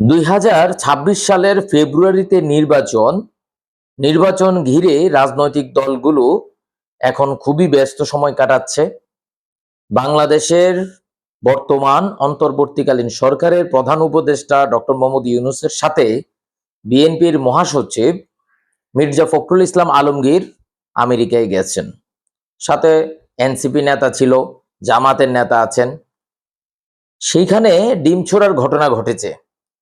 দুই হাজার ছাব্বিশ সালের ফেব্রুয়ারিতে নির্বাচন নির্বাচন ঘিরে রাজনৈতিক দলগুলো এখন খুবই ব্যস্ত সময় কাটাচ্ছে। বাংলাদেশের বর্তমান অন্তর্বর্তীকালীন সরকারের প্রধান উপদেষ্টা ডক্টর মোহাম্মদ ইউনুসের সাথে বিএনপির মহাসচিব মির্জা ফখরুল ইসলাম আলমগীর আমেরিকায় গেছেন। সাথে এনসিপি নেতা ছিল, জামাতের নেতা আছেন। সেইখানে ডিম ছোড়ার ঘটনা ঘটেছে।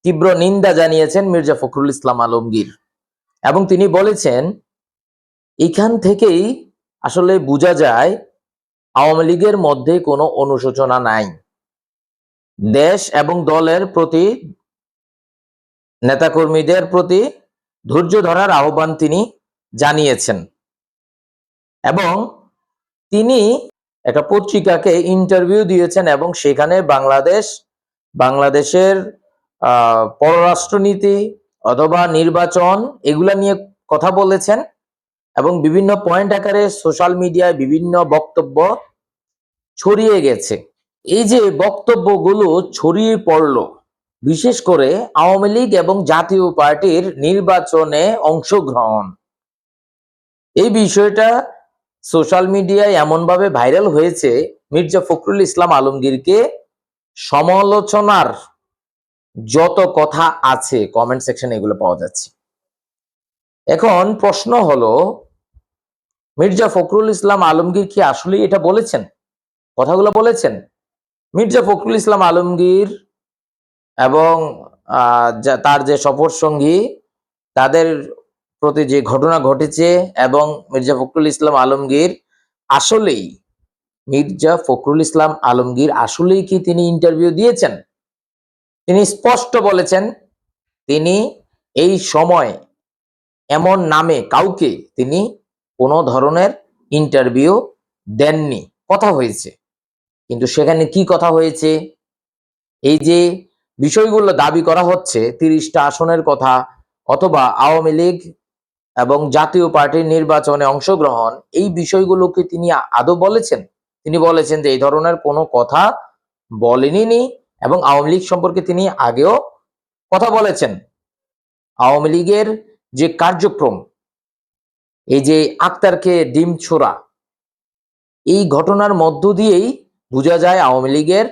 তীব্র নিন্দা জানিয়েছেন মির্জা ফখরুল ইসলাম আলমগীর। এবং তিনি বলেছেন, এখান থেকেই আসলে বোঝা যায় আওয়ামী লীগের মধ্যে কোনো অনুশোচনা নাই। দেশ এবং দলের প্রতি, নেতাকর্মীদের প্রতি ধৈর্য ধরার আহ্বান তিনি জানিয়েছেন। এবং তিনি একটা পত্রিকাকে ইন্টারভিউ দিয়েছেন এবং সেখানে বাংলাদেশ, বাংলাদেশের পররাষ্ট্রনীতি অথবা নির্বাচন, এগুলা নিয়ে কথা বলেছেন এবং বিভিন্ন পয়েন্ট আকারে সোশ্যাল মিডিয়ায় বিভিন্ন বক্তব্য ছড়িয়ে গেছে। এই যে বক্তব্যগুলো ছড়িয়ে পড়ল, বিশেষ করে আওয়ামী লীগ এবং জাতীয় পার্টির নির্বাচনে অংশগ্রহণ, এই বিষয়টা সোশ্যাল মিডিয়ায় এমনভাবে ভাইরাল হয়েছে, মির্জা ফখরুল ইসলাম আলমগীরকে সমালোচনার যত কথা আছে কমেন্ট সেকশনে এগুলো পাওয়া যাচ্ছে। এখন প্রশ্ন হলো, মির্জা ফখরুল ইসলাম আলমগীর কি আসলে এটা বলেছেন? কথাগুলো বলেছেন। মির্জা ফখরুল ইসলাম আলমগীর এবং তার যে সফর সঙ্গী, তাদের প্রতি যে ঘটনা ঘটেছে এবং মির্জা ফখরুল ইসলাম আলমগীর আসলেই, মির্জা ফখরুল ইসলাম আলমগীর আসলেই কি তিনি ইন্টারভিউ দিয়েছেন? তিনি স্পষ্ট বলেছেন, তিনি এই সময় এমন নামে কাউকে তিনি কোনো ধরনের ইন্টারভিউ দেননি। কথা হয়েছে। কিন্তু সেখানে কি কথা হয়েছে? এই যে বিষয়গুলো দাবি করা হচ্ছে, তিরিশটা আসনের কথা অথবা আওয়ামী লীগ এবং জাতীয় পার্টির নির্বাচনে অংশগ্রহণ, এই বিষয়গুলোকে তিনি আদৌ বলেছেন? তিনি বলেছেন যে এই ধরনের কোনো কথা বলেনি এবং আওয়ামী লীগ সম্পর্কে তিনি আগেও কথা বলেছেন। আওয়ামী লীগের যে কার্যক্রম, এই যে আক্তারকে ডিম ছোড়া, এই ঘটনার মধ্য দিয়েই বোঝা যায় আওয়ামী লীগের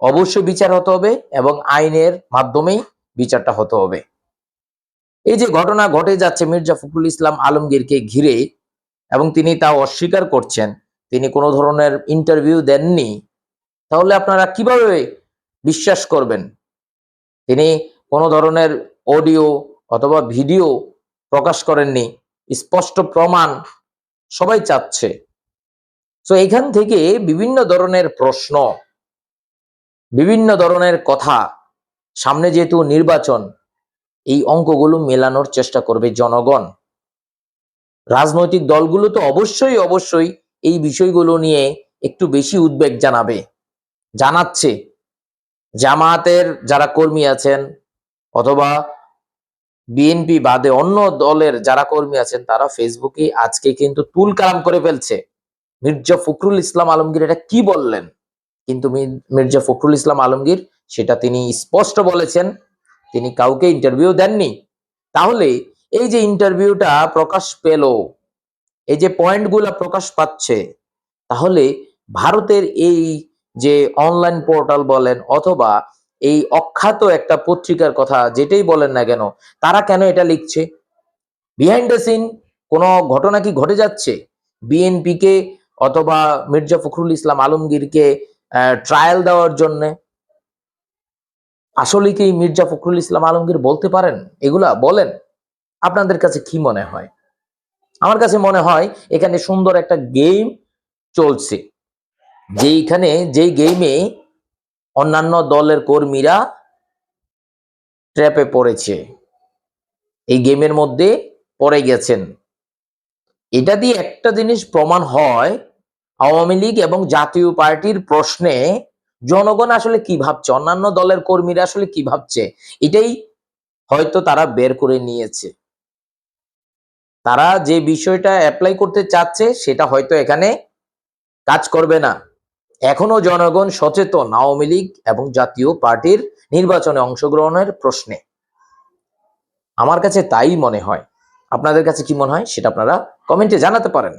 অবশ্যই বিচার হতে হবে এবং আইনের মাধ্যমেই বিচারটা হতে হবে। এই যে ঘটনা ঘটে যাচ্ছে মির্জা ফখরুল ইসলাম আলমগীরকে ঘিরে এবং তিনি তা অস্বীকার করছেন, তিনি কোনো ধরনের ইন্টারভিউ দেননি, তাহলে আপনারা কীভাবে বিশ্বাস করবেন। তিনি কোনো ধরনের অডিও অথবা ভিডিও প্রকাশ করেননি, স্পষ্ট প্রমাণ সবাই চাচ্ছে। তো এখান থেকে বিভিন্ন ধরনের প্রশ্ন, বিভিন্ন ধরনের কথা সামনে যেহেতু নির্বাচন, এই অঙ্কগুলো মেলানোর চেষ্টা করবে জনগণ। রাজনৈতিক দলগুলো তো অবশ্যই অবশ্যই এই বিষয়গুলো নিয়ে একটু বেশি উদ্বেগ জানাবে, জানাচ্ছে। জামায়াতের যারা কর্মী আছেন অথবা বিএনপি বাদে অন্য দলের যারা কর্মী আছেন, তারা ফেসবুকে আজকে কিন্তু তুল কালাম করে ফেলছে। মির্জা ফখরুল ইসলাম আলমগীর এটা কি বললেন? কিন্তু মির্জা ফখরুল ইসলাম আলমগীর সেটা তিনি স্পষ্ট বলেছেন, তিনি কাউকে ইন্টারভিউ দেননি। তাহলে এই যে ইন্টারভিউটা প্রকাশ পেল, এই যে পয়েন্টগুলো প্রকাশ পাচ্ছে, তাহলে ভারতের এই যে অনলাইন পোর্টাল বলেন অথবা এই অখ্যাত একটা পত্রিকার কথা যেটাই বলেন না কেন, তারা কেন এটা লিখছে? বিহাইন্ড দ্য সিন কোনো ঘটনা কি ঘটে যাচ্ছে? বিএনপি কে অথবা মির্জা ফখরুল ইসলাম আলমগীরকে ট্রায়াল দেওয়ার জন্য আসলে কি মির্জা ফখরুল ইসলাম আলমগীর বলতে পারেন? এগুলা বলেন। আপনাদের কাছে কি মনে হয়? আমার কাছে মনে হয় এখানে সুন্দর একটা গেম চলছে। যেইখানে যেই গেমে অন্যান্য দলের কর্মীরা ট্র্যাপে পড়েছে। এই গেমের মধ্যে পড়ে গেছেন। এটা দিয়ে একটা জিনিস প্রমাণ হয়, আওয়ামী লীগ এবং জাতীয় পার্টির প্রশ্নে জনগণ আসলে কি ভাবছে, অন্যান্য দলের কর্মীরা আসলে কি ভাবছে, এটাই হয়তো তারা বের করে নিয়েছে। তারা যে বিষয়টা অ্যাপ্লাই করতে চাচ্ছে, সেটা হয়তো এখানে কাজ করবে না। এখনও জনগণ সচেতন আওয়ামী লীগ এবং জাতীয় পার্টির নির্বাচনে অংশগ্রহণের প্রশ্নে। আমার কাছে তাই মনে হয়। আপনাদের কাছে কি মনে হয় সেটা আপনারা কমেন্টে জানাতে পারেন।